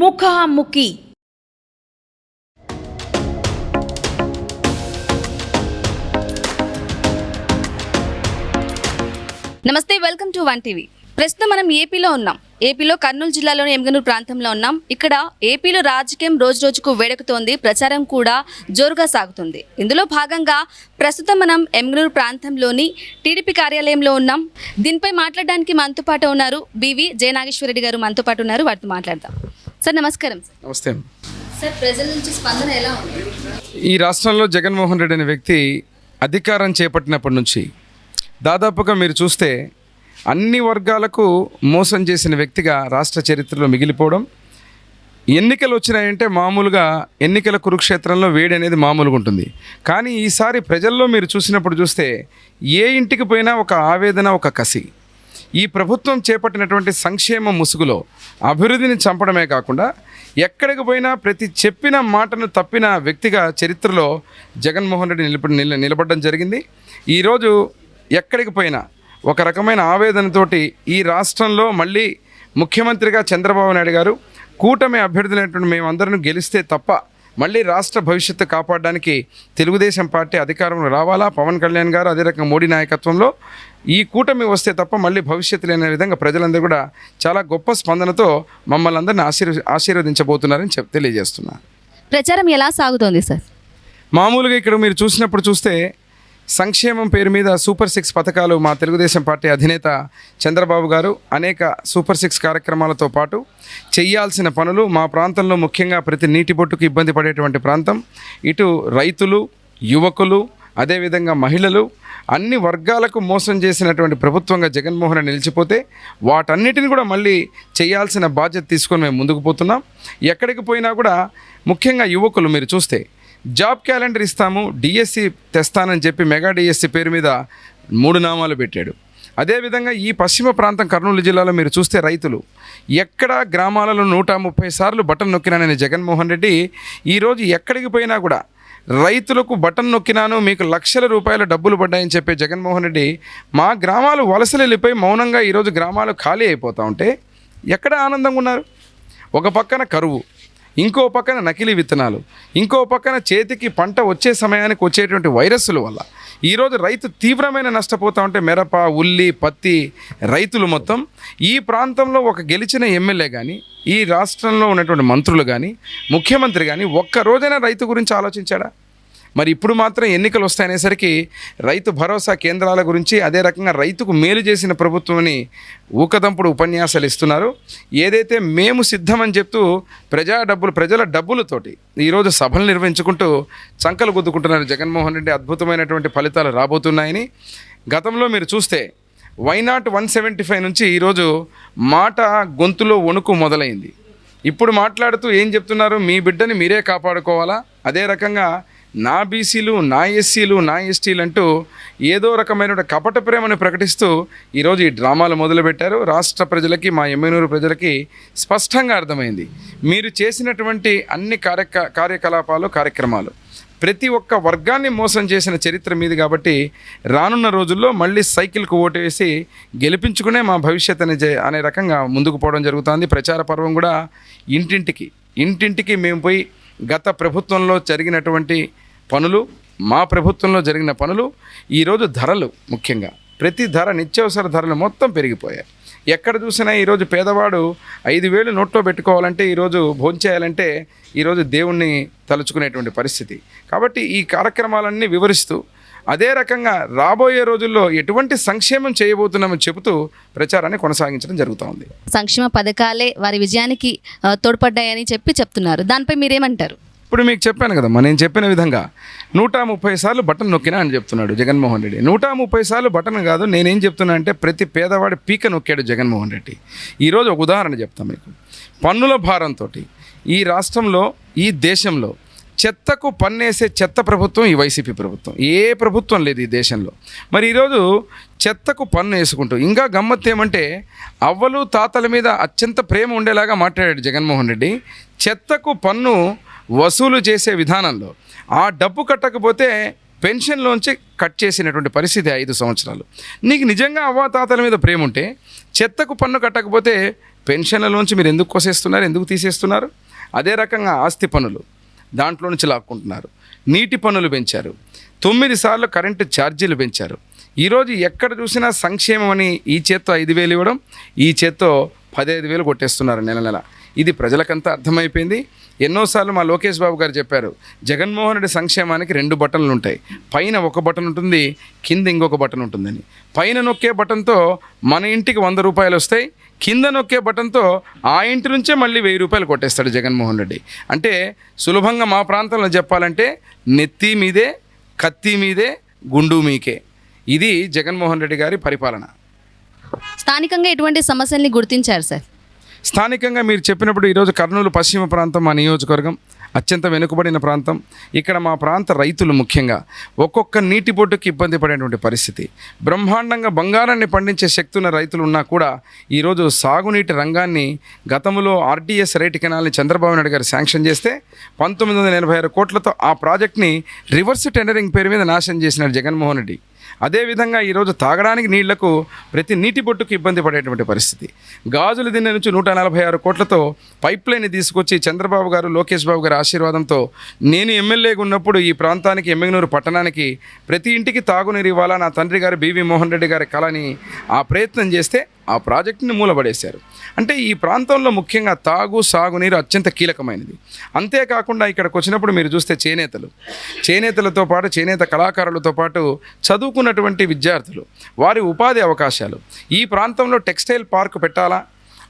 ముఖాముఖి. నమస్తే welcome to one TV. ప్రస్తుతం మనం ఏపీలో ఉన్నాం. ఏపీలో కర్నూలు జిల్లాలోని ఎమ్గనూరు ప్రాంతంలో ఉన్నాం. ఇక్కడ ఏపీలో రాజకీయం రోజు రోజుకు వేడెక్కుతోంది. ప్రచారం కూడా జోరుగా సాగుతుంది. ఇందులో భాగంగా ప్రస్తుతం మనం ఎమ్గనూరు ప్రాంతంలోని టీడీపీ కార్యాలయంలో ఉన్నాం. దీనిపై మాట్లాడడానికి మనతో పాటు ఉన్నారు బివి జయనాగేశ్వరరెడ్డి గారు. మనతో పాటు ఉన్నారు. వారితో మాట్లాడదాం. సార్ నమస్కారం. నమస్తే. సార్ ప్రజల నుంచి స్పందన ఎలా ఉంది? ఈ రాష్ట్రంలో జగన్మోహన్ రెడ్డి అనే వ్యక్తి అధికారం చేపట్టినప్పటి నుంచి దాదాపుగా మీరు చూస్తే అన్ని వర్గాలకు మోసం చేసిన వ్యక్తిగా రాష్ట్ర చరిత్రలో మిగిలిపోవడం ఎన్నికలు వచ్చినాయంటే మామూలుగా ఎన్నికల కురుక్షేత్రంలో వేడి అనేది మామూలుగా ఉంటుంది. కానీ ఈసారి ప్రజల్లో మీరు చూసినప్పుడు చూస్తే ఏ ఇంటికి పోయినా ఒక ఆవేదన ఒక కసి. ఈ ప్రభుత్వం చేపట్టినటువంటి సంక్షేమ ముసుగులో అభివృద్ధిని చంపడమే కాకుండా ఎక్కడికి పోయినా ప్రతి చెప్పిన మాటను తప్పిన వ్యక్తిగా చరిత్రలో జగన్మోహన్ రెడ్డి నిలబడి నిల నిలబడడం జరిగింది. ఈరోజు ఎక్కడికి పోయినా ఒక రకమైన ఆవేదనతోటి ఈ రాష్ట్రంలో మళ్ళీ ముఖ్యమంత్రిగా చంద్రబాబు నాయుడు గారు కూటమి అభ్యర్థులైనటువంటి మేమందరం గెలిస్తే తప్ప మళ్ళీ రాష్ట్ర భవిష్యత్తు కాపాడడానికి తెలుగుదేశం పార్టీ అధికారంలో రావాలా? పవన్ కళ్యాణ్ గారు అదే రకంగా మోడీ నాయకత్వంలో ఈ కూటమి వస్తే తప్ప మళ్ళీ భవిష్యత్తు లేని విధంగా ప్రజలందరూ కూడా చాలా గొప్ప స్పందనతో మమ్మల్ని అందరిని ఆశీర్వ ఆశీర్వదించబోతున్నారని చెప్ తెలియజేస్తున్నా. ప్రచారం ఎలా సాగుతోంది సార్? మామూలుగా ఇక్కడ మీరు చూసినప్పుడు చూస్తే సంక్షేమం పేరు మీద సూపర్ సిక్స్ పథకాలు మా తెలుగుదేశం పార్టీ అధినేత చంద్రబాబు గారు అనేక సూపర్ సిక్స్ కార్యక్రమాలతో పాటు చేయాల్సిన పనులు మా ప్రాంతంలో ముఖ్యంగా ప్రతి నీటి బొట్టుకు ఇబ్బంది పడేటువంటి ప్రాంతం. ఇటు రైతులు యువకులు అదేవిధంగా మహిళలు అన్ని వర్గాలకు మోసం చేసినటువంటి ప్రభుత్వంగా జగన్మోహన్ నిలిచిపోతే వాటన్నిటిని కూడా మళ్ళీ చేయాల్సిన బాధ్యత తీసుకొని మేము ముందుకు పోతున్నాం. ఎక్కడికి పోయినా కూడా ముఖ్యంగా యువకులు మీరు చూస్తే జాబ్ క్యాలెండర్ ఇస్తాము డిఎస్సి తెస్తానని చెప్పి మెగా డిఎస్సి పేరు మీద మూడు నామాలు పెట్టాడు. అదేవిధంగా ఈ పశ్చిమ ప్రాంతం కర్నూలు జిల్లాలో మీరు చూస్తే రైతులు ఎక్కడ గ్రామాలలో నూట ముప్పై సార్లు బటన్ నొక్కినానని జగన్మోహన్ రెడ్డి ఈరోజు ఎక్కడికి పోయినా కూడా రైతులకు బటన్ నొక్కినాను మీకు లక్షల రూపాయల డబ్బులు పడ్డాయని చెప్పే జగన్మోహన్ రెడ్డి మా గ్రామాలు వలసలు వెళ్ళిపోయి మౌనంగా ఈరోజు గ్రామాలు ఖాళీ అయిపోతూ ఉంటే ఎక్కడ ఆనందంగా ఉన్నారు? ఒక పక్కన కరువు ఇంకో పక్కన నకిలీ విత్తనాలు ఇంకో పక్కన చేతికి పంట వచ్చే సమయానికి వచ్చేటువంటి వైరస్సుల వల్ల. ఈరోజు రైతు తీవ్రమైన నష్టపోతా ఉంటే మిరప ఉల్లి పత్తి రైతులు మొత్తం ఈ ప్రాంతంలో ఒక గెలిచిన ఎమ్మెల్యే కానీ ఈ రాష్ట్రంలో ఉన్నటువంటి మంత్రులు కానీ ముఖ్యమంత్రి కానీ ఒక్క రోజైనా రైతు గురించి ఆలోచించాడా? మరి ఇప్పుడు మాత్రం ఎన్నికలు వస్తాయనేసరికి రైతు భరోసా కేంద్రాల గురించి అదే రకంగా రైతుకు మేలు చేసిన ప్రభుత్వమని ఊకదంపుడు ఉపన్యాసాలు ఇస్తున్నారు. ఏదైతే మేము సిద్ధమని చెప్తూ ప్రజా డబ్బులు ప్రజల డబ్బులతోటి ఈరోజు సభలు నిర్వహించుకుంటూ చంకలు గుద్దుకుంటున్నారు జగన్మోహన్ రెడ్డి అద్భుతమైనటువంటి ఫలితాలు రాబోతున్నాయని గతంలో మీరు చూస్తే వైనాట్ వన్ సెవెంటీ ఫైవ్ నుంచి ఈరోజు మాట గొంతులో వణుకు మొదలైంది. ఇప్పుడు మాట్లాడుతూ ఏం చెప్తున్నారు? మీ బిడ్డని మీరే కాపాడుకోవాలా? అదే రకంగా నా బీసీలు నా ఎస్సీలు నా ఎస్టీలు అంటూ ఏదో రకమైన కపట ప్రేమను ప్రకటిస్తూ ఈరోజు ఈ డ్రామాలు మొదలుపెట్టారు. రాష్ట్ర ప్రజలకి మా ఎమ్మెనూరు ప్రజలకి స్పష్టంగా అర్థమైంది. మీరు చేసినటువంటి అన్ని కార్యక కార్యకలాపాలు కార్యక్రమాలు ప్రతి ఒక్క వర్గాన్ని మోసం చేసిన చరిత్ర మీది కాబట్టి రానున్న రోజుల్లో మళ్ళీ సైకిల్కు ఓటు వేసి గెలిపించుకునే మా భవిష్యత్ అనే అనే రకంగా ముందుకు పోవడం జరుగుతుంది. ప్రచార పర్వం కూడా ఇంటింటికి ఇంటింటికి మేము పోయి గత ప్రభుత్వంలో జరిగినటువంటి పనులు మా ప్రభుత్వంలో జరిగిన పనులు ఈరోజు ధరలు ముఖ్యంగా. ప్రతి ధర నిత్యావసర ధరలు మొత్తం పెరిగిపోయాయి. ఎక్కడ చూసినా ఈరోజు పేదవాడు ఐదు వేలు నోట్లో పెట్టుకోవాలంటే ఈరోజు భోంచేయాలంటే ఈరోజు దేవుణ్ణి తలుచుకునేటువంటి పరిస్థితి. కాబట్టి ఈ కార్యక్రమాలన్నీ వివరిస్తూ అదే రకంగా రాబోయే రోజుల్లో ఎటువంటి సంక్షేమం చేయబోతున్నామని చెబుతూ ప్రచారాన్ని కొనసాగించడం జరుగుతూ ఉంది. సంక్షేమ పథకాలే వారి విజయానికి తోడ్పడ్డాయని చెప్పి చెప్తున్నారు. దానిపై మీరేమంటారు? ఇప్పుడు మీకు చెప్పాను కదమ్మా నేను చెప్పిన విధంగా నూట ముప్పై సార్లు బటన్ నొక్కినా అని చెప్తున్నాడు జగన్మోహన్ రెడ్డి. నూట ముప్పై సార్లు బటన్ కాదు నేనేం చెప్తున్నా అంటే ప్రతి పేదవాడి పీక నొక్కాడు జగన్మోహన్ రెడ్డి. ఈరోజు ఒక ఉదాహరణ చెప్తాను మీకు. పన్నుల భారంతో ఈ రాష్ట్రంలో ఈ దేశంలో చెత్తకు పన్నేసే చెత్త ప్రభుత్వం ఈ వైసీపీ ప్రభుత్వం. ఏ ప్రభుత్వం లేదు ఈ దేశంలో. మరి ఈరోజు చెత్తకు పన్ను వేసుకుంటూ ఇంకా గమ్మత్తు ఏమంటే అవ్వలు తాతల మీద అత్యంత ప్రేమ ఉండేలాగా మాట్లాడాడు జగన్మోహన్ రెడ్డి. చెత్తకు పన్ను వసూలు చేసే విధానంలో ఆ డబ్బు కట్టకపోతే పెన్షన్లోంచి కట్ చేసినటువంటి పరిస్థితి ఐదు సంవత్సరాలు. నీకు నిజంగా అవ్వాతాతల మీద ప్రేమ ఉంటే చెత్తకు పన్ను కట్టకపోతే పెన్షన్లలోంచి మీరు ఎందుకు కోసేస్తున్నారు ఎందుకు తీసేస్తున్నారు? అదే రకంగా ఆస్తి పనులు దాంట్లో నుంచి లాక్కుంటున్నారు. నీటి పన్నులు పెంచారు. తొమ్మిది సార్లు కరెంటు ఛార్జీలు పెంచారు. ఈరోజు ఎక్కడ చూసినా సంక్షేమం అని ఈ చేత్తో ఐదు వేలు ఇవ్వడం ఈ చేత్తో పదహైదు వేలు కొట్టేస్తున్నారు నెల నెల. ఇది ప్రజలకంతా అర్థమైపోయింది. ఎన్నోసార్లు మా లోకేష్ బాబు గారు చెప్పారు జగన్మోహన్ రెడ్డి సంక్షేమానికి రెండు బటన్లు ఉంటాయి. పైన ఒక బటన్ ఉంటుంది కింద ఇంకొక బటన్ ఉంటుందని. పైన నొక్కే బటన్తో మన ఇంటికి వంద రూపాయలు వస్తాయి కింద నొక్కే బటన్తో ఆ ఇంటి నుంచే మళ్ళీ వెయ్యి రూపాయలు కొట్టేస్తాడు జగన్మోహన్ రెడ్డి. అంటే సులభంగా మా ప్రాంతంలో చెప్పాలంటే నెత్తి మీదే కత్తి మీదే గుండు మీకే. ఇది జగన్మోహన్ రెడ్డి గారి పరిపాలన. స్థానికంగా ఎటువంటి సమస్యల్ని గుర్తించారు సార్? స్థానికంగా మీరు చెప్పినప్పుడు ఈరోజు కర్నూలు పశ్చిమ ప్రాంతం మా నియోజకవర్గం అత్యంత వెనుకబడిన ప్రాంతం. ఇక్కడ మా ప్రాంత రైతులు ముఖ్యంగా ఒక్కొక్క నీటి బొట్టుకి ఇబ్బంది పడేటువంటి పరిస్థితి. బ్రహ్మాండంగా బంగారాన్ని పండించే శక్తి ఉన్న రైతులు ఉన్నా కూడా ఈరోజు సాగునీటి రంగాన్ని గతంలో ఆర్టీఎస్ రైట్ కెనాల్ని చంద్రబాబు నాయుడు గారు శాంక్షన్ చేస్తే పంతొమ్మిది వందల ఎనభై ఆరు కోట్లతో ఆ ప్రాజెక్ట్ని రివర్స్ టెండరింగ్ పేరు మీద నాశనం చేసినాడు జగన్మోహన్ రెడ్డి. అదేవిధంగా ఈరోజు తాగడానికి నీళ్ళకు ప్రతి నీటి బొట్టుకు ఇబ్బంది పడేటువంటి పరిస్థితి. గాజుల దిన్నె నుంచి నూట నలభై ఆరు కోట్లతో పైప్ లైన్ తీసుకొచ్చి చంద్రబాబు గారు లోకేష్ బాబు గారి ఆశీర్వాదంతో నేను ఎమ్మెల్యేగా ఉన్నప్పుడు ఈ ప్రాంతానికి ఎమ్మెగనూరు పట్టణానికి ప్రతి ఇంటికి తాగునీరు ఇవ్వాలా? నా తండ్రి గారు బీవీ మోహన్ రెడ్డి గారి కళని ఆ ప్రయత్నం చేస్తే ఆ ప్రాజెక్టుని మూలబడేశారు. అంటే ఈ ప్రాంతంలో ముఖ్యంగా తాగు సాగునీరు అత్యంత కీలకమైనది. అంతేకాకుండా ఇక్కడికి వచ్చినప్పుడు మీరు చూస్తే చేనేతలు. చేనేతలతో పాటు చేనేత కళాకారులతో పాటు చదువుకున్నటువంటి విద్యార్థులు వారి ఉపాధి అవకాశాలు. ఈ ప్రాంతంలో టెక్స్టైల్ పార్క్ పెట్టాలా?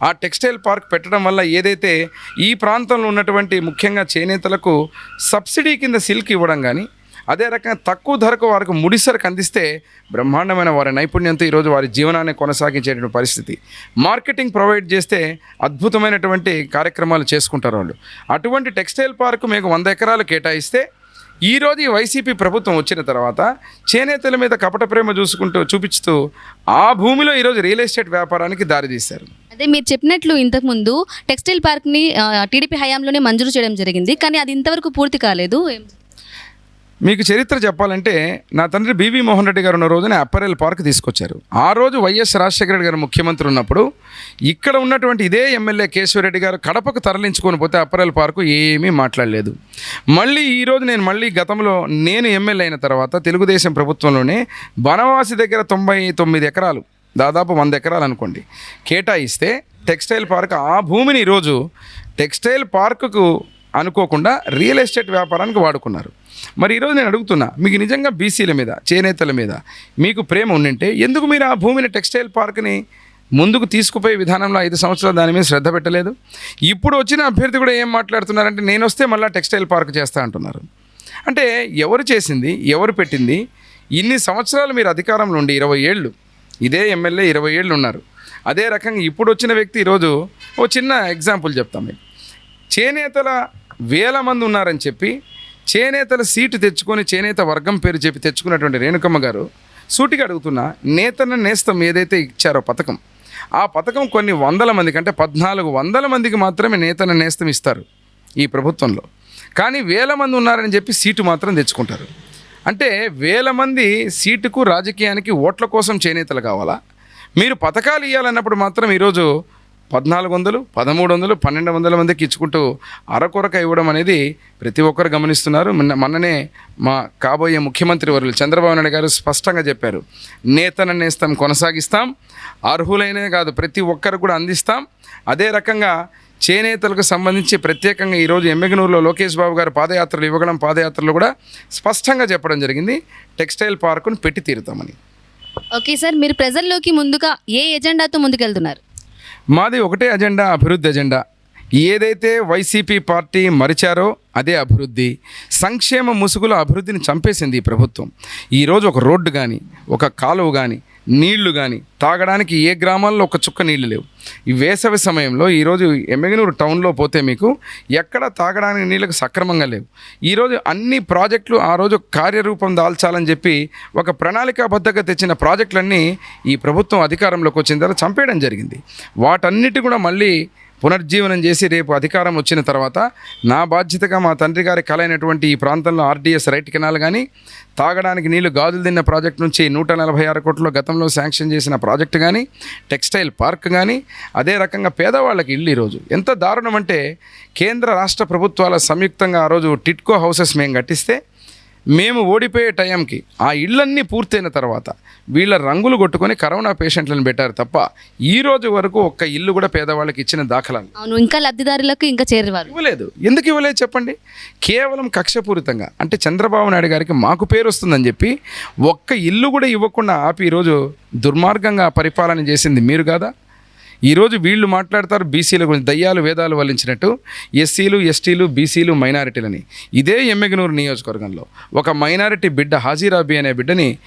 ఆ టెక్స్టైల్ పార్క్ పెట్టడం వల్ల ఏదైతే ఈ ప్రాంతంలో ఉన్నటువంటి ముఖ్యంగా చేనేతలకు సబ్సిడీ కింద సిల్క్ ఇవ్వడం కానీ అదే రకంగా తక్కువ ధరకు వారికి ముడిసరకు అందిస్తే బ్రహ్మాండమైన వారి నైపుణ్యంతో ఈరోజు వారి జీవనాన్ని కొనసాగించేటువంటి పరిస్థితి. మార్కెటింగ్ ప్రొవైడ్ చేస్తే అద్భుతమైనటువంటి కార్యక్రమాలు చేసుకుంటారు వాళ్ళు. అటువంటి టెక్స్టైల్ పార్క్ మీకు వంద ఎకరాలు కేటాయిస్తే ఈరోజు ఈ వైసీపీ ప్రభుత్వం వచ్చిన తర్వాత చేనేతల మీద కపట ప్రేమ చూసుకుంటూ చూపిస్తూ ఆ భూమిలో ఈరోజు రియల్ ఎస్టేట్ వ్యాపారానికి దారితీశారు అదే మీరు చెప్పినట్లు ఇంతకుముందు టెక్స్టైల్ పార్క్ని టీడీపీ హయాంలోనే మంజూరు చేయడం జరిగింది. కానీ అది ఇంతవరకు పూర్తి కాలేదు. మీకు చరిత్ర చెప్పాలంటే నా తండ్రి బీవీ మోహన్ రెడ్డి గారు ఉన్న రోజున అప్పరెల్ పార్క్ తీసుకొచ్చారు. ఆ రోజు వైఎస్ రాజశేఖర రెడ్డి గారు ముఖ్యమంత్రి ఉన్నప్పుడు ఇక్కడ ఉన్నటువంటి ఇదే ఎమ్మెల్యే కేశవరెడ్డి గారు కడపకు తరలించుకొని పోతే అప్పరెల్ పార్కు ఏమీ మాట్లాడలేదు. మళ్ళీ ఈరోజు నేను మళ్ళీ గతంలో నేను ఎమ్మెల్యే అయిన తర్వాత తెలుగుదేశం ప్రభుత్వంలోనే బనవాసి దగ్గర తొంభై తొమ్మిది ఎకరాలు దాదాపు వంద ఎకరాలు అనుకోండి కేటాయిస్తే టెక్స్టైల్ పార్క్ ఆ భూమిని ఈరోజు టెక్స్టైల్ పార్కుకు అనుకోకుండా రియల్ ఎస్టేట్ వ్యాపారానికి వాడుకున్నారు. మరి ఈరోజు నేను అడుగుతున్నా మీకు నిజంగా బీసీల మీద చేనేతల మీద మీకు ప్రేమ ఉండింటే ఎందుకు మీరు ఆ భూమిని టెక్స్టైల్ పార్క్ని ముందుకు తీసుకుపోయే విధానంలో ఐదు సంవత్సరాలు దాని మీద శ్రద్ధ పెట్టలేదు? ఇప్పుడు వచ్చిన అభ్యర్థి కూడా ఏం మాట్లాడుతున్నారంటే నేను వస్తే మళ్ళీ టెక్స్టైల్ పార్క్ చేస్తా అంటున్నారు. అంటే ఎవరు చేసింది ఎవరు పెట్టింది? ఇన్ని సంవత్సరాలు మీరు అధికారంలో ఉండి ఇరవై ఏళ్ళు ఇదే ఎమ్మెల్యే ఇరవై ఏళ్ళు ఉన్నారు. అదే రకంగా ఇప్పుడు వచ్చిన వ్యక్తి ఈరోజు ఓ చిన్న ఎగ్జాంపుల్ చెప్తాం మీకు. చేనేతల వేల మంది ఉన్నారని చెప్పి చేనేతల సీటు తెచ్చుకొని చేనేత వర్గం పేరు చెప్పి తెచ్చుకున్నటువంటి రేణుకమ్మ గారు సూటిగా అడుగుతున్నా నేతన నేస్తం ఏదైతే ఇచ్చారో పథకం ఆ పథకం కొన్ని వందల మందికి అంటే పద్నాలుగు వందల మందికి మాత్రమే నేతన నేస్తం ఇస్తారు ఈ ప్రభుత్వంలో. కానీ వేల మంది ఉన్నారని చెప్పి సీటు మాత్రం తెచ్చుకుంటారు. అంటే వేల మంది సీటుకు రాజకీయానికి ఓట్ల కోసం చేనేతలు కావాలా? మీరు పథకాలు ఇవ్వాలన్నప్పుడు మాత్రం ఈరోజు పద్నాలుగు వందలు పదమూడు వందలు పన్నెండు వందల మందికి ఇచ్చుకుంటూ అరకొరక ఇవ్వడం అనేది ప్రతి ఒక్కరు గమనిస్తున్నారు. మొన్ననే మా కాబోయే ముఖ్యమంత్రి వర్యులు చంద్రబాబు నాయుడు గారు స్పష్టంగా చెప్పారు. నేతన నేస్తం కొనసాగిస్తాం అర్హులైనే కాదు ప్రతి ఒక్కరు కూడా అందిస్తాం. అదే రకంగా చేనేతలకు సంబంధించి ప్రత్యేకంగా ఈరోజు ఎమ్మెగనూరులో లోకేష్ బాబు గారు పాదయాత్రలు ఇవ్వడం పాదయాత్రలు కూడా స్పష్టంగా చెప్పడం జరిగింది. టెక్స్టైల్ పార్కును పెట్టి తీరుతామని. ఓకే సార్ మీరు ప్రజల్లోకి ముందుగా ఏ ఎజెండాతో ముందుకెళ్తున్నారు? మాది ఒకటే అజెండా అభివృద్ధి అజెండా. ఏదైతే వైసీపీ పార్టీ మరిచారో అదే అభివృద్ధి. సంక్షేమ ముసుగులో అభివృద్ధిని చంపేసింది ఈ ప్రభుత్వం. ఈరోజు ఒక రోడ్డు కానీ ఒక కాలువ కానీ నీళ్ళు కానీ తాగడానికి ఏ గ్రామాల్లో ఒక చుక్క నీళ్ళు లేవు. ఈ వేసవి సమయంలో ఈరోజు ఎమ్మెగనూరు టౌన్లో పోతే మీకు ఎక్కడ తాగడానికి నీళ్ళకు సక్రమంగా లేవు. ఈరోజు అన్ని ప్రాజెక్టులు ఆ రోజు కార్యరూపం దాల్చాలని చెప్పి ఒక ప్రణాళికాబద్ధంగా తెచ్చిన ప్రాజెక్టులన్నీ ఈ ప్రభుత్వం అధికారంలోకి వచ్చిన తర్వాత చంపేయడం జరిగింది. వాటన్నిటి కూడా మళ్ళీ పునర్జీవనం చేసి రేపు అధికారం వచ్చిన తర్వాత నా బాధ్యతగా మా తండ్రి గారి కళ అయినటువంటి ఈ ప్రాంతంలో ఆర్డీఎస్ రైట్ కెనాల్ కానీ తాగడానికి నీళ్ళు గాజులు తిన్న ప్రాజెక్ట్ నుంచి నూట నలభై ఆరు కోట్ల గతంలో శాంక్షన్ చేసిన ప్రాజెక్టు కానీ టెక్స్టైల్ పార్క్ కానీ అదే రకంగా పేదవాళ్ళకి ఇల్లు ఈరోజు. ఎంత దారుణం అంటే కేంద్ర రాష్ట్ర ప్రభుత్వాల సంయుక్తంగా ఆ రోజు టిట్కో హౌసెస్ మేము కట్టిస్తే మేము ఓడిపోయే టైంకి ఆ ఇళ్ళన్నీ పూర్తయిన తర్వాత వీళ్ళ రంగులు కొట్టుకొని కరోనా పేషెంట్లను పెట్టారు తప్ప ఈ రోజు వరకు ఒక్క ఇల్లు కూడా పేదవాళ్ళకి ఇచ్చిన దాఖలాలు అవును ఇంకా లబ్ధిదారులకు ఇంకా చేరేవారు. ఇవ్వలేదు. ఎందుకు ఇవ్వలేదు చెప్పండి? కేవలం కక్షపూరితంగా. అంటే చంద్రబాబు నాయుడు గారికి మాకు పేరు వస్తుందని చెప్పి ఒక్క ఇల్లు కూడా ఇవ్వకుండా ఆపి ఈరోజు దుర్మార్గంగా పరిపాలన చేసింది మీరు కాదా? ఈరోజు వీళ్ళు మాట్లాడతారు బీసీల గురించి దయ్యాలు వేదాలు వల్లించినట్టు ఎస్సీలు ఎస్టీలు బీసీలు మైనారిటీలని. ఇదే ఎమ్మెగనూరు నియోజకవర్గంలో ఒక మైనారిటీ బిడ్డ హాజీరాబీ అనే బిడ్డని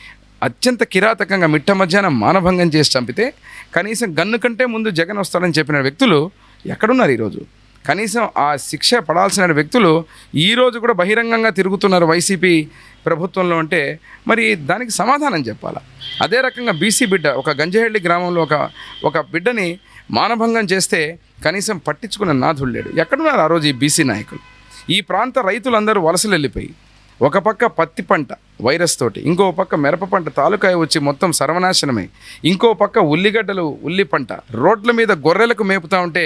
అత్యంత కిరాతకంగా మిట్ట మధ్యాహ్నం మానభంగం చేసి చంపితే కనీసం గన్ను కంటే ముందు జగన్ వస్తాడని చెప్పిన వ్యక్తులు ఎక్కడున్నారు ఈరోజు? కనీసం ఆ శిక్ష పడాల్సిన వ్యక్తులు ఈరోజు కూడా బహిరంగంగా తిరుగుతున్నారు వైసీపీ ప్రభుత్వంలో ఉంటే మరి దానికి సమాధానం చెప్పాలా? అదే రకంగా బీసీ బిడ్డ ఒక గంజహెళ్ళి గ్రామంలో ఒక ఒక బిడ్డని మానభంగం చేస్తే కనీసం పట్టించుకున్న నాథుడు లేడు. ఎక్కడున్నారు ఆ రోజు ఈ బీసీ నాయకులు? ఈ ప్రాంత రైతులందరూ వలసలు వెళ్ళిపోయి ఒక పక్క పత్తి పంట వైరస్ తోటి ఇంకో పక్క మిరప పంట తాలూకాయ వచ్చి మొత్తం సర్వనాశనమై ఇంకో పక్క ఉల్లిగడ్డలు ఉల్లి పంట రోడ్ల మీద గొర్రెలకు మేపుతా ఉంటే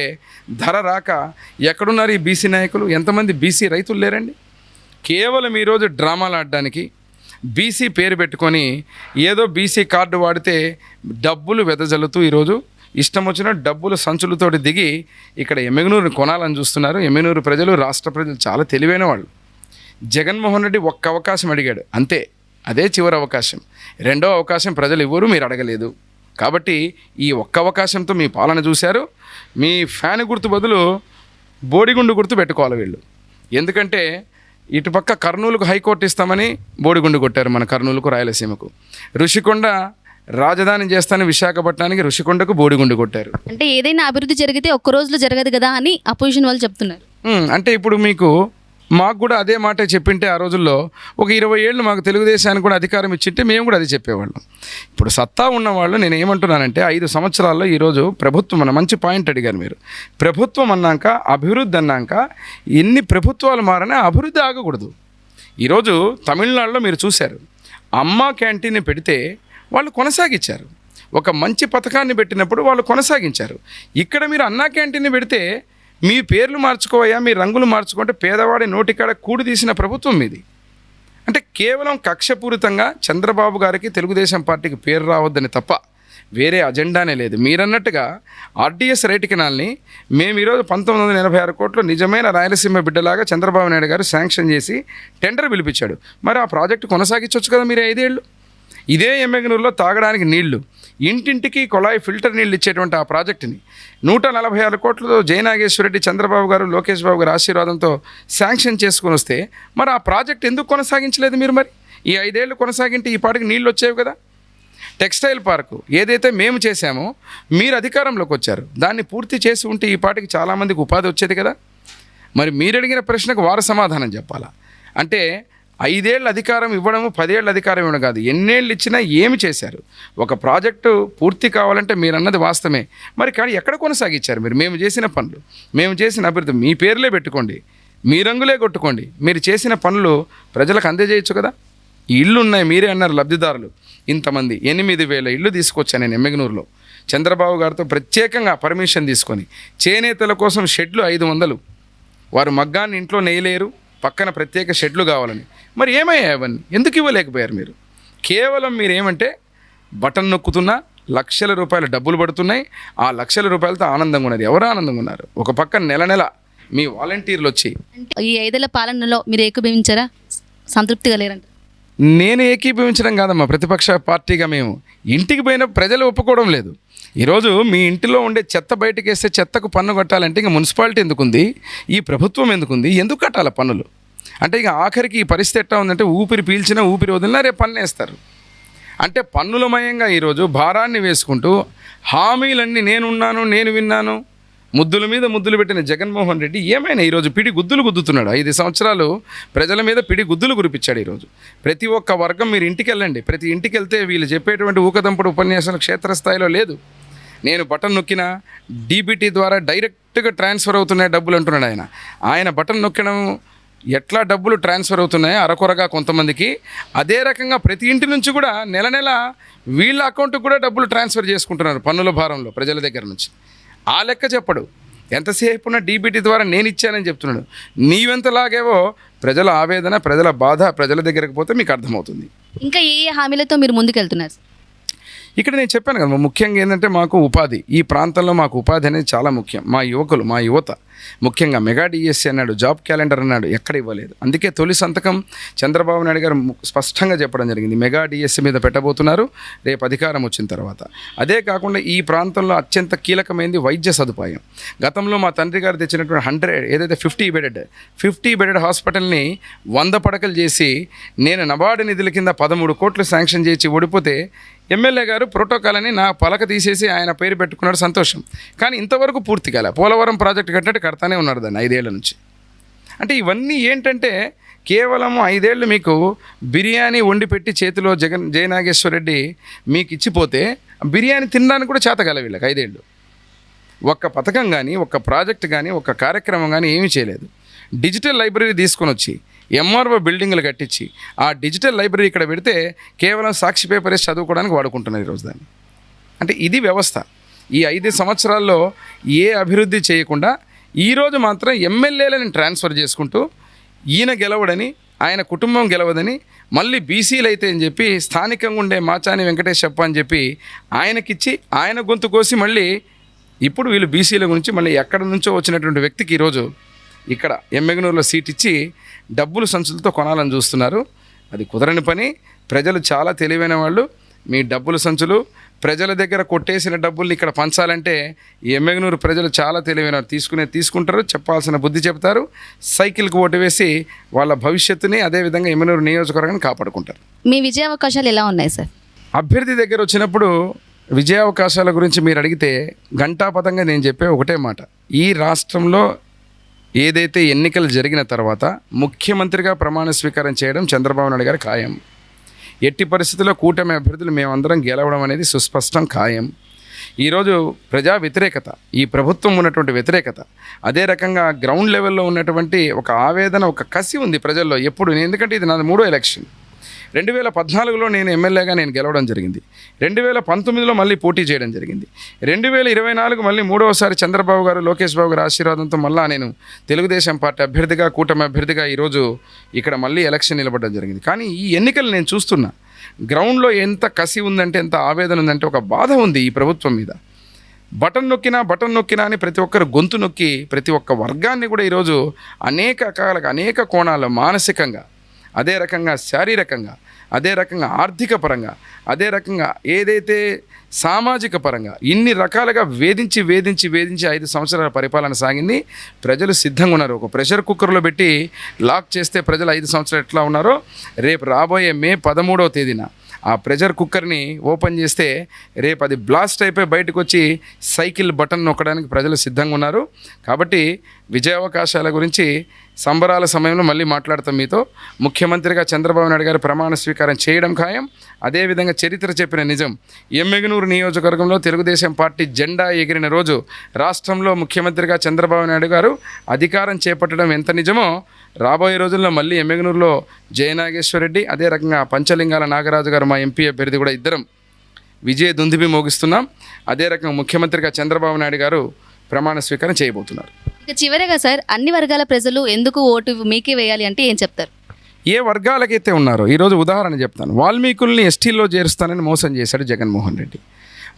ధర రాక ఎక్కడున్నారు ఈ బీసీ నాయకులు? ఎంతమంది బీసీ రైతులు లేరండి? కేవలం ఈరోజు డ్రామాలు ఆడడానికి బీసీ పేరు పెట్టుకొని ఏదో బీసీ కార్డు వాడితే డబ్బులు వెదజల్లుతూ ఈరోజు ఇష్టం వచ్చిన డబ్బులు సంచులతోటి దిగి ఇక్కడ ఎమ్మెగనూరుని కొనాలని చూస్తున్నారు. ఎమ్మెగనూరు ప్రజలు రాష్ట్ర ప్రజలు చాలా తెలివైన వాళ్ళు. జగన్మోహన్ రెడ్డి ఒక్క అవకాశం అడిగాడు. అంతే. అదే చివరి అవకాశం. రెండో అవకాశం ప్రజలు ఇవ్వరు మీరు అడగలేదు. కాబట్టి ఈ ఒక్క అవకాశంతో మీ పాలన చూశారు. మీ ఫ్యాన్ గుర్తు బదులు బోడిగుండు గుర్తు పెట్టుకోవాలి వీళ్ళు. ఎందుకంటే ఇటుపక్క కర్నూలుకు హైకోర్టు ఇస్తామని బోడిగుండు కొట్టారు మన కర్నూలుకు రాయలసీమకు. ఋషికొండ రాజధాని చేస్తానని విశాఖపట్నానికి ఋషికొండకు బోడిగుండు కొట్టారు. అంటే ఏదైనా అభివృద్ధి జరిగితే ఒక్క రోజులో జరగదు కదా అని అపోజిషన్ వాళ్ళు చెప్తున్నారు. అంటే ఇప్పుడు మీకు మాకు కూడా అదే మాట చెప్పింటే ఆ రోజుల్లో ఒక ఇరవై ఏళ్ళు మాకు తెలుగుదేశానికి కూడా అధికారం ఇచ్చింటే మేము కూడా అది చెప్పేవాళ్ళం. ఇప్పుడు సత్తా ఉన్నవాళ్ళు నేను ఏమంటున్నానంటే ఐదు సంవత్సరాల్లో ఈరోజు ప్రభుత్వం అన్న మంచి పాయింట్ అడిగారు మీరు. ప్రభుత్వం అన్నాక అభివృద్ధి అన్నాక ఎన్ని ప్రభుత్వాలు మారినా అభివృద్ధి ఆగకూడదు. ఈరోజు తమిళనాడులో మీరు చూశారు అమ్మ క్యాంటీన్ పెడితే వాళ్ళు కొనసాగించారు. ఒక మంచి పథకాన్ని పెట్టినప్పుడు వాళ్ళు కొనసాగించారు. ఇక్కడ మీరు అన్నా క్యాంటీన్ పెడితే మీ పేర్లు మార్చుకోవయ్యా మీ రంగులు మార్చుకుంటే పేదవాడి నోటికాడ కూడి తీసిన ప్రభుత్వం ఇది. అంటే కేవలం కక్షపూరితంగా చంద్రబాబు గారికి తెలుగుదేశం పార్టీకి పేరు రావద్దని తప్ప వేరే అజెండానే లేదు. మీరన్నట్టుగా ఆర్డీఎస్ రైట్ కెనాల్ని మేము ఈరోజు పంతొమ్మిది వందల ఎనభై ఆరు కోట్లు నిజమైన రాయలసీమ బిడ్డలాగా చంద్రబాబు నాయుడు గారు శాంక్షన్ చేసి టెండర్ పిలిపించాడు. మరి ఆ ప్రాజెక్టు కొనసాగించవచ్చు కదా మీరు ఐదేళ్ళు? ఇదే ఎమ్మెగనూరులో తాగడానికి నీళ్ళు. ఇంటింటికి కొళాయి ఫిల్టర్ నీళ్ళు ఇచ్చేటువంటి ఆ ప్రాజెక్టుని. నూట నలభై ఆరు కోట్లతో జయనాగేశ్వరరెడ్డి చంద్రబాబు గారు లోకేష్ బాబు గారు ఆశీర్వాదంతో శాంక్షన్ చేసుకొని వస్తే మరి ఆ ప్రాజెక్ట్ ఎందుకు కొనసాగించలేదు మీరు మరి? ఈ ఐదేళ్ళు కొనసాగింటే ఈ పాటికి నీళ్ళు వచ్చేవి కదా? టెక్స్టైల్ పార్కు ఏదైతే మేము చేశామో మీరు అధికారంలోకి వచ్చారు. దాన్ని పూర్తి చేసి ఉంటే ఈ పాటికి చాలామందికి ఉపాధి వచ్చేది కదా? మరి మీరు అడిగిన ప్రశ్నకు వారు సమాధానం చెప్పాలా? అంటే ఐదేళ్ళ అధికారం ఇవ్వడము పదేళ్ళ అధికారం ఇవ్వడం కాదు. ఎన్నేళ్ళు ఇచ్చినా ఏమి చేశారు? ఒక ప్రాజెక్టు పూర్తి కావాలంటే మీరు అన్నది వాస్తవమే. మరి కానీ ఎక్కడ కొనసాగించారు మీరు? మేము చేసిన పనులు మేము చేసిన అభివృద్ధి మీ పేర్లే పెట్టుకోండి. మీ రంగులే కొట్టుకోండి. మీరు చేసిన పనులు ప్రజలకు అందజేయచ్చు కదా? ఇళ్ళు ఉన్నాయి మీరే అన్నారు లబ్ధిదారులు. ఇంతమంది ఎనిమిది వేల ఇళ్ళు తీసుకొచ్చాను నేను ఎమ్మెగనూరులో. చంద్రబాబు గారితో ప్రత్యేకంగా పర్మిషన్ తీసుకొని చేనేతల కోసం షెడ్లు ఐదు వందలు. వారు మగ్గాన్ని ఇంట్లో నేయలేరు. పక్కన ప్రత్యేక షెడ్లు కావాలని. మరి ఏమయ్యాయి అవన్నీ? ఎందుకు ఇవ్వలేకపోయారు మీరు? కేవలం మీరు ఏమంటే బటన్ నొక్కుతున్నా లక్షల రూపాయల డబ్బులు పడుతున్నాయి. ఆ లక్షల రూపాయలతో ఆనందంగా ఉన్నది. ఎవరు ఆనందంగా ఉన్నారు? ఒక పక్క నెల నెల మీ వాలంటీర్లు వచ్చి ఈ ఐదేళ్ళ పాలనలో మీరు ఏకీభవించారా? సంతృప్తిగా లేరంట. నేను ఏకీభవించడం కాదమ్మా. ప్రతిపక్ష పార్టీగా మేము ఇంటికి పోయిన ప్రజలు ఒప్పుకోవడం లేదు. ఈరోజు మీ ఇంటిలో ఉండే చెత్త బయటకు వేస్తే చెత్తకు పన్ను కట్టాలంటే ఇంకా మున్సిపాలిటీ ఎందుకుంది? ఈ ప్రభుత్వం ఎందుకుంది? ఎందుకు కట్టాలి పన్నులు? అంటే ఇక ఆఖరికి ఈ పరిస్థితి ఎట్లా ఉందంటే ఊపిరి పీల్చినా ఊపిరి వదిలినా రేపు పన్నేస్తారు అంటే పన్నులమయంగా ఈరోజు భారాన్ని వేసుకుంటూ హామీలన్నీ నేనున్నాను నేను విన్నాను ముద్దుల మీద ముద్దులు పెట్టిన జగన్మోహన్ రెడ్డి ఏమైనా ఈరోజు పిడి గుద్దులు గుద్దుతున్నాడు? ఐదు సంవత్సరాలు ప్రజల మీద పిడి గుద్దులు కురిపించాడు ఈరోజు. ప్రతి ఒక్క వర్గం మీరు ఇంటికి వెళ్ళండి. ప్రతి ఇంటికి వెళ్తే వీళ్ళు చెప్పేటువంటి ఊకదంపుడు ఉపన్యాసాలు క్షేత్రస్థాయిలో లేదు. నేను బటన్ నొక్కిన డీబీటీ ద్వారా డైరెక్ట్గా ట్రాన్స్ఫర్ అవుతున్నాయి డబ్బులు అంటున్నాడు ఆయన. ఆయన బటన్ నొక్కడం ఎట్లా డబ్బులు ట్రాన్స్ఫర్ అవుతున్నాయో అరకొరగా కొంతమందికి. అదే రకంగా ప్రతి ఇంటి నుంచి కూడా నెల నెల వీళ్ళ అకౌంట్కి కూడా డబ్బులు ట్రాన్స్ఫర్ చేసుకుంటున్నారు పన్నుల భారంలో ప్రజల దగ్గర నుంచి. ఆ లెక్క చెప్పడు. ఎంతసేపు ఉన్న డీబీటీ ద్వారా నేను ఇచ్చానని చెప్తున్నాడు. నీవెంత లాగేవో ప్రజల ఆవేదన ప్రజల బాధ ప్రజల దగ్గరకు పోతే మీకు అర్థమవుతుంది. ఇంకా ఏ ఏ హామీలతో మీరు ముందుకెళ్తున్నారు? ఇక్కడ నేను చెప్పాను కదా ముఖ్యంగా ఏంటంటే మాకు ఉపాధి. ఈ ప్రాంతంలో మాకు ఉపాధి అనేది చాలా ముఖ్యం. మా యువకులు మా యువత. ముఖ్యంగా మెగా డిఎస్సి అన్నాడు జాబ్ క్యాలెండర్ అన్నాడు ఎక్కడ ఇవ్వలేదు. అందుకే తొలి సంతకం చంద్రబాబు నాయుడు గారు స్పష్టంగా చెప్పడం జరిగింది. మెగా డిఎస్సి మీద పెట్టబోతున్నారు రేపు అధికారం వచ్చిన తర్వాత. అదే కాకుండా ఈ ప్రాంతంలో అత్యంత కీలకమైనది వైద్య సదుపాయం. గతంలో మా తండ్రి గారు తెచ్చినటువంటి హండ్రెడ్ ఏదైతే ఫిఫ్టీ బెడెడ్ ఫిఫ్టీ బెడెడ్ హాస్పిటల్ని వంద పడకలు చేసి నేను నబార్డు నిధుల కింద పదమూడు కోట్లు శాంక్షన్ చేసి ఓడిపోతే ఎమ్మెల్యే గారు ప్రోటోకాల్ అని నా పలక తీసేసి ఆయన పేరు పెట్టుకున్నాడు సంతోషం. కానీ ఇంతవరకు పూర్తి కాలే. పోలవరం ప్రాజెక్ట్ కట్టినట్టు కడతానే ఉన్నారు దాన్ని ఐదేళ్ళ నుంచి. అంటే ఇవన్నీ ఏంటంటే కేవలం ఐదేళ్ళు మీకు బిర్యానీ వండి పెట్టి చేతిలో జగన్ జయనాగేశ్వరరెడ్డి మీకు ఇచ్చిపోతే బిర్యానీ తినడానికి కూడా చేతగల వీళ్ళకి ఐదేళ్ళు ఒక్క పథకం కానీ ఒక్క ప్రాజెక్ట్ కానీ ఒక్క కార్యక్రమం కానీ ఏమీ చేయలేదు. డిజిటల్ లైబ్రరీ తీసుకొని వచ్చి ఎంఆర్ఓ బిల్డింగ్లు కట్టించి ఆ డిజిటల్ లైబ్రరీ ఇక్కడ పెడితే కేవలం సాక్షి పేపర్ వేసి చదువుకోవడానికి వాడుకుంటున్నారు ఈరోజు దాన్ని. అంటే ఇది వ్యవస్థ. ఈ ఐదు సంవత్సరాల్లో ఏ అభివృద్ధి చేయకుండా ఈరోజు మాత్రం ఎమ్మెల్యేలను ట్రాన్స్ఫర్ చేసుకుంటూ ఈయన గెలవడని ఆయన కుటుంబం గెలవదని మళ్ళీ బీసీలు అయితే అని చెప్పి స్థానికంగా ఉండే మాచాని వెంకటేష్ చెప్ప అని చెప్పి ఆయనకిచ్చి ఆయన గొంతు కోసి మళ్ళీ ఇప్పుడు వీళ్ళు బీసీల గురించి మళ్ళీ ఎక్కడి నుంచో వచ్చినటువంటి వ్యక్తికి ఈరోజు ఇక్కడ ఎమ్మెగనూరులో సీట్ ఇచ్చి డబ్బులు సంచులతో కొనాలని చూస్తున్నారు. అది కుదరని పని. ప్రజలు చాలా తెలివైన వాళ్ళు. మీ డబ్బులు సంచులు ప్రజల దగ్గర కొట్టేసిన డబ్బుల్ని ఇక్కడ పంచాలంటే ఎమ్మెగనూరు ప్రజలు చాలా తెలివైన. తీసుకునే తీసుకుంటారు చెప్పాల్సిన బుద్ధి చెప్తారు సైకిల్కి ఓటు వేసి వాళ్ళ భవిష్యత్తుని అదేవిధంగా ఎమ్మెగనూరు నియోజకవర్గాన్ని కాపాడుకుంటారు. మీ విజయ అవకాశాలు ఎలా ఉన్నాయి సార్? అభ్యర్థి దగ్గర వచ్చినప్పుడు విజయావకాశాల గురించి మీరు అడిగితే ఘంటాపథంగా నేను చెప్పే ఒకటే మాట. ఈ రాష్ట్రంలో ఏదైతే ఎన్నికలు జరిగిన తర్వాత ముఖ్యమంత్రిగా ప్రమాణ స్వీకారం చేయడం చంద్రబాబు నాయుడు గారి ఖాయం. ఎట్టి పరిస్థితుల్లో కూటమి అభ్యర్థులు మేమందరం గెలవడం అనేది సుస్పష్టం ఖాయం. ఈరోజు ప్రజా వ్యతిరేకత ఈ ప్రభుత్వం ఉన్నటువంటి వ్యతిరేకత అదే రకంగా గ్రౌండ్ లెవెల్లో ఉన్నటువంటి ఒక ఆవేదన ఒక కసి ఉంది ప్రజల్లో ఎప్పుడు. నేను- ఎందుకంటే ఇది నాది మూడో ఎలక్షన్. రెండు వేల పద్నాలుగులో నేను ఎమ్మెల్యేగా నేను గెలవడం జరిగింది. రెండు వేల పంతొమ్మిదిలో మళ్ళీ పోటీ చేయడం జరిగింది. రెండు వేల ఇరవై నాలుగు మళ్ళీ మూడవసారి చంద్రబాబు గారు లోకేష్ బాబు గారు ఆశీర్వాదంతో మళ్ళీ నేను తెలుగుదేశం పార్టీ అభ్యర్థిగా కూటమి అభ్యర్థిగా ఈరోజు ఇక్కడ మళ్ళీ ఎలక్షన్ నిలబడడం జరిగింది. కానీ ఈ ఎన్నికలు నేను చూస్తున్నా గ్రౌండ్లో ఎంత కసి ఉందంటే ఎంత ఆవేదన ఉందంటే ఒక బాధ ఉంది ఈ ప్రభుత్వం మీద. బటన్ నొక్కినా బటన్ నొక్కినా అని ప్రతి ఒక్కరు గొంతు నొక్కి ప్రతి ఒక్క వర్గాన్ని కూడా ఈరోజు అనేక రకాలుగా అనేక కోణాలు మానసికంగా అదే రకంగా శారీరకంగా అదే రకంగా ఆర్థిక పరంగా అదే రకంగా ఏదైతే సామాజిక పరంగా ఇన్ని రకాలుగా వేధించి వేధించి వేధించి ఐదు సంవత్సరాల పరిపాలన సాగింది ప్రజలు సిద్ధంగా ఉన్నారు. ఒక ప్రెషర్ కుక్కర్లో పెట్టి లాక్ చేస్తే ప్రజలు ఐదు సంవత్సరాలు ఎట్లా ఉన్నారో రేపు రాబోయే మే పదమూడవ తేదీన ఆ ప్రెషర్ కుక్కర్ని ఓపెన్ చేస్తే రేపు అది బ్లాస్ట్ అయిపోయి బయటకు వచ్చి సైకిల్ బటన్ నొక్కడానికి ప్రజలు సిద్ధంగా ఉన్నారు. కాబట్టి విజయావకాశాల గురించి సంబరాల సమయంలో మళ్ళీ మాట్లాడతాం మీతో. ముఖ్యమంత్రిగా చంద్రబాబు నాయుడు గారు ప్రమాణ స్వీకారం చేయడం ఖాయం. అదేవిధంగా చరిత్ర చెప్పిన నిజం. ఎమ్మెగనూరు నియోజకవర్గంలో తెలుగుదేశం పార్టీ జెండా ఎగిరిన రోజు రాష్ట్రంలో ముఖ్యమంత్రిగా చంద్రబాబు నాయుడు గారు అధికారం చేపట్టడం ఎంత నిజమో రాబోయే రోజుల్లో మళ్ళీ ఎమ్మెగనూరులో జయనాగేశ్వరరెడ్డి అదే రకంగా పంచలింగాల నాగరాజు గారు మా ఎంపీ అభ్యర్థి కూడా ఇద్దరం విజయ దుందుబి మోగిస్తున్నాం. అదే రకంగా ముఖ్యమంత్రిగా చంద్రబాబు నాయుడు గారు ప్రమాణ స్వీకారం చేయబోతున్నారు. ఇక చివరిగా సార్ అన్ని వర్గాల ప్రజలు ఎందుకు ఓటు మీకే వేయాలి అంటే ఏం చెప్తారు? ఏ వర్గాలకైతే ఉన్నారో ఈరోజు ఉదాహరణ చెప్తాను. వాల్మీకుల్ని ఎస్టీల్లో చేరుస్తానని మోసం చేశాడు జగన్మోహన్ రెడ్డి.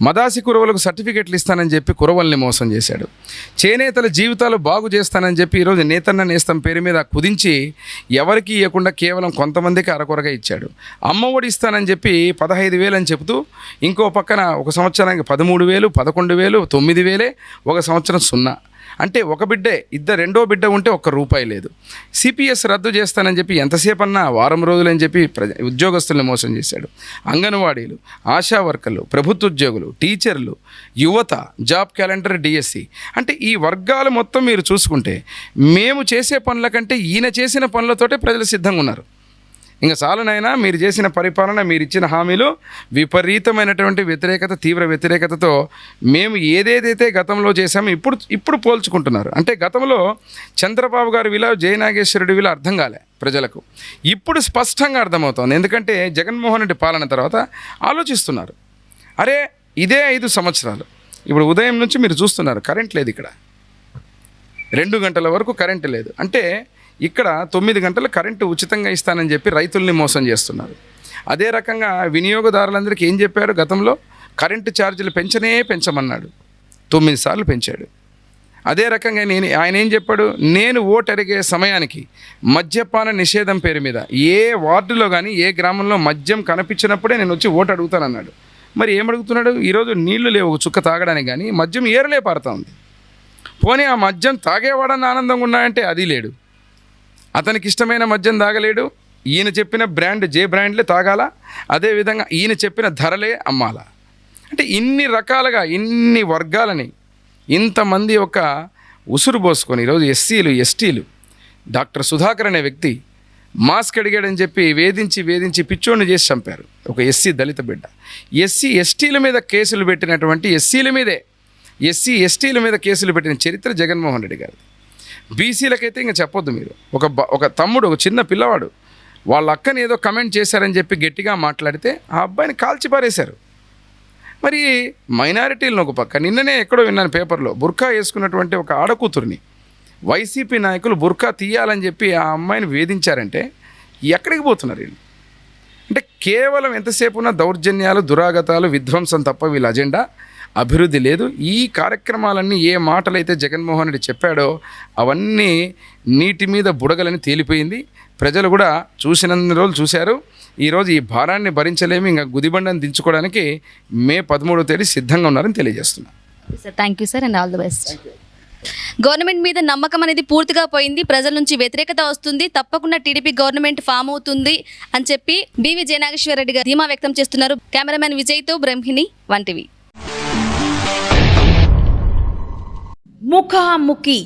మదాసి కురవలకు సర్టిఫికెట్లు ఇస్తానని చెప్పి కురవల్ని మోసం చేశాడు. చేనేతల జీవితాలు బాగు చేస్తానని చెప్పి ఈరోజు నేతన్న నేస్తం పేరు మీద కుదించి ఎవరికి ఇవ్వకుండా కేవలం కొంతమందికి అరకొరగా ఇచ్చాడు. అమ్మ ఒడి ఇస్తానని చెప్పి పదహైదు వేలు అని చెబుతూ ఇంకో పక్కన ఒక సంవత్సరానికి పదమూడు వేలు పదకొండు వేలు తొమ్మిది వేలే ఒక సంవత్సరం సున్నా. అంటే ఒక బిడ్డే ఇద్దరు రెండో బిడ్డ ఉంటే ఒక్క రూపాయి లేదు. సిపిఎస్ రద్దు చేస్తానని చెప్పి ఎంతసేపు అన్నా వారం రోజులని చెప్పి ప్రజ ఉద్యోగస్తుల్ని మోసం చేశాడు. అంగన్వాడీలు ఆశా వర్కర్లు ప్రభుత్వ ఉద్యోగులు టీచర్లు యువత జాబ్ క్యాలెండర్ డిఎస్సి. అంటే ఈ వర్గాలు మొత్తం మీరు చూసుకుంటే మేము చేసే పనుల కంటే ఈయన చేసిన పనులతోటే ప్రజలు సిద్ధంగా ఉన్నారు. ఇంకా చాలునైనా మీరు చేసిన పరిపాలన మీరు ఇచ్చిన హామీలు విపరీతమైనటువంటి వ్యతిరేకత తీవ్ర వ్యతిరేకతతో మేము ఏదేదైతే గతంలో చేశామో ఇప్పుడు ఇప్పుడు పోల్చుకుంటున్నారు. అంటే గతంలో చంద్రబాబు గారి విలా జయనాగేశ్వరుడి విలా అర్థం కాలే ప్రజలకు. ఇప్పుడు స్పష్టంగా అర్థమవుతోంది. ఎందుకంటే జగన్మోహన్ రెడ్డి పాలన తర్వాత ఆలోచిస్తున్నారు. అరే ఇదే ఐదు సంవత్సరాలు. ఇప్పుడు ఉదయం నుంచి మీరు చూస్తున్నారు కరెంట్ లేదు ఇక్కడ. రెండు గంటల వరకు కరెంట్ లేదు. అంటే ఇక్కడ తొమ్మిది గంటలు కరెంటు ఉచితంగా ఇస్తానని చెప్పి రైతుల్ని మోసం చేస్తున్నారు. అదే రకంగా వినియోగదారులందరికీ ఏం చెప్పారు గతంలో? కరెంటు ఛార్జీలు పెంచనే పెంచమన్నాడు. తొమ్మిది సార్లు పెంచాడు. అదే రకంగా నేను ఆయన ఏం చెప్పాడు? నేను ఓటు అడిగే సమయానికి మద్యపాన నిషేధం పేరు మీద ఏ వార్డులో కానీ ఏ గ్రామంలో మద్యం కనిపించినప్పుడే నేను వచ్చి ఓటు అడుగుతానన్నాడు. మరి ఏమడుగుతున్నాడు ఈరోజు నీళ్ళు లేవు చుక్క తాగడానికి కానీ మద్యం ఏరలే పారుతా ఉంది. పోనీ ఆ మద్యం తాగేవాడన్న ఆనందంగా ఉన్నాయంటే అది లేడు. అతనికి ఇష్టమైన మద్యం తాగలేడు. ఈయన చెప్పిన బ్రాండ్ జే బ్రాండ్లే తాగాల. అదేవిధంగా ఈయన చెప్పిన ధరలే అమ్మాల. అంటే ఇన్ని రకాలుగా ఇన్ని వర్గాలని ఇంతమంది ఒక ఉసురు పోసుకొని ఈరోజు ఎస్సీలు ఎస్టీలు డాక్టర్ సుధాకర్ అనే వ్యక్తి మాస్క్ అడిగాడని చెప్పి వేధించి వేధించి పిచ్చోడిని చేసి చంపారు. ఒక ఎస్సీ దళిత బిడ్డ. ఎస్సీ ఎస్టీల మీద కేసులు పెట్టినటువంటి ఎస్సీల మీదే ఎస్సీ ఎస్టీల మీద కేసులు పెట్టిన చరిత్ర జగన్మోహన్ రెడ్డి గారు బీసీలకైతే ఇంకా చెప్పొద్దు మీరు. ఒక ఒక తమ్ముడు ఒక చిన్న పిల్లవాడు వాళ్ళ అక్కని ఏదో కమెంట్ చేశారని చెప్పి గట్టిగా మాట్లాడితే ఆ అబ్బాయిని కాల్చి పారేశారు. మరి మైనారిటీలను ఒక పక్క నిన్ననే ఎక్కడో విన్నాను పేపర్లో బుర్కా వేసుకున్నటువంటి ఒక ఆడకూతురిని వైసీపీ నాయకులు బుర్కా తీయాలని చెప్పి ఆ అమ్మాయిని వేధించారంటే ఎక్కడికి పోతున్నారు వీళ్ళు? అంటే కేవలం ఎంతసేపు ఉన్న దౌర్జన్యాలు దురాగతాలు విధ్వంసం తప్ప వీళ్ళ అజెండా. అభివృద్ధి లేదు. ఈ కార్యక్రమాలన్నీ ఏ మాటలైతే జగన్మోహన్ రెడ్డి చెప్పాడో అవన్నీ నీటి మీద బుడగలని తేలిపోయింది. ప్రజలు కూడా చూసినన్ని రోజులు చూశారు. ఈరోజు ఈ భారాన్ని భరించలేమి ఇంకా గుదిబండని దించుకోవడానికి మే పదమూడో తేదీ సిద్ధంగా ఉన్నారని తెలియజేస్తున్నాను sir thank you sir and all the best government మీద నమ్మకం అనేది పూర్తిగా పోయింది. ప్రజల నుంచి వ్యతిరేకత వస్తుంది. తప్పకుండా టీడీపీ గవర్నమెంట్ ఫామ్ అవుతుంది అని చెప్పి డివి జయనాగేశ్వర రెడ్డి గారు ధీమా వ్యక్తం చేస్తున్నారు. కెమెరామెన్ విజయ్తో బ్రహ్మిణి వంటివి టీవీ ముఖాముఖి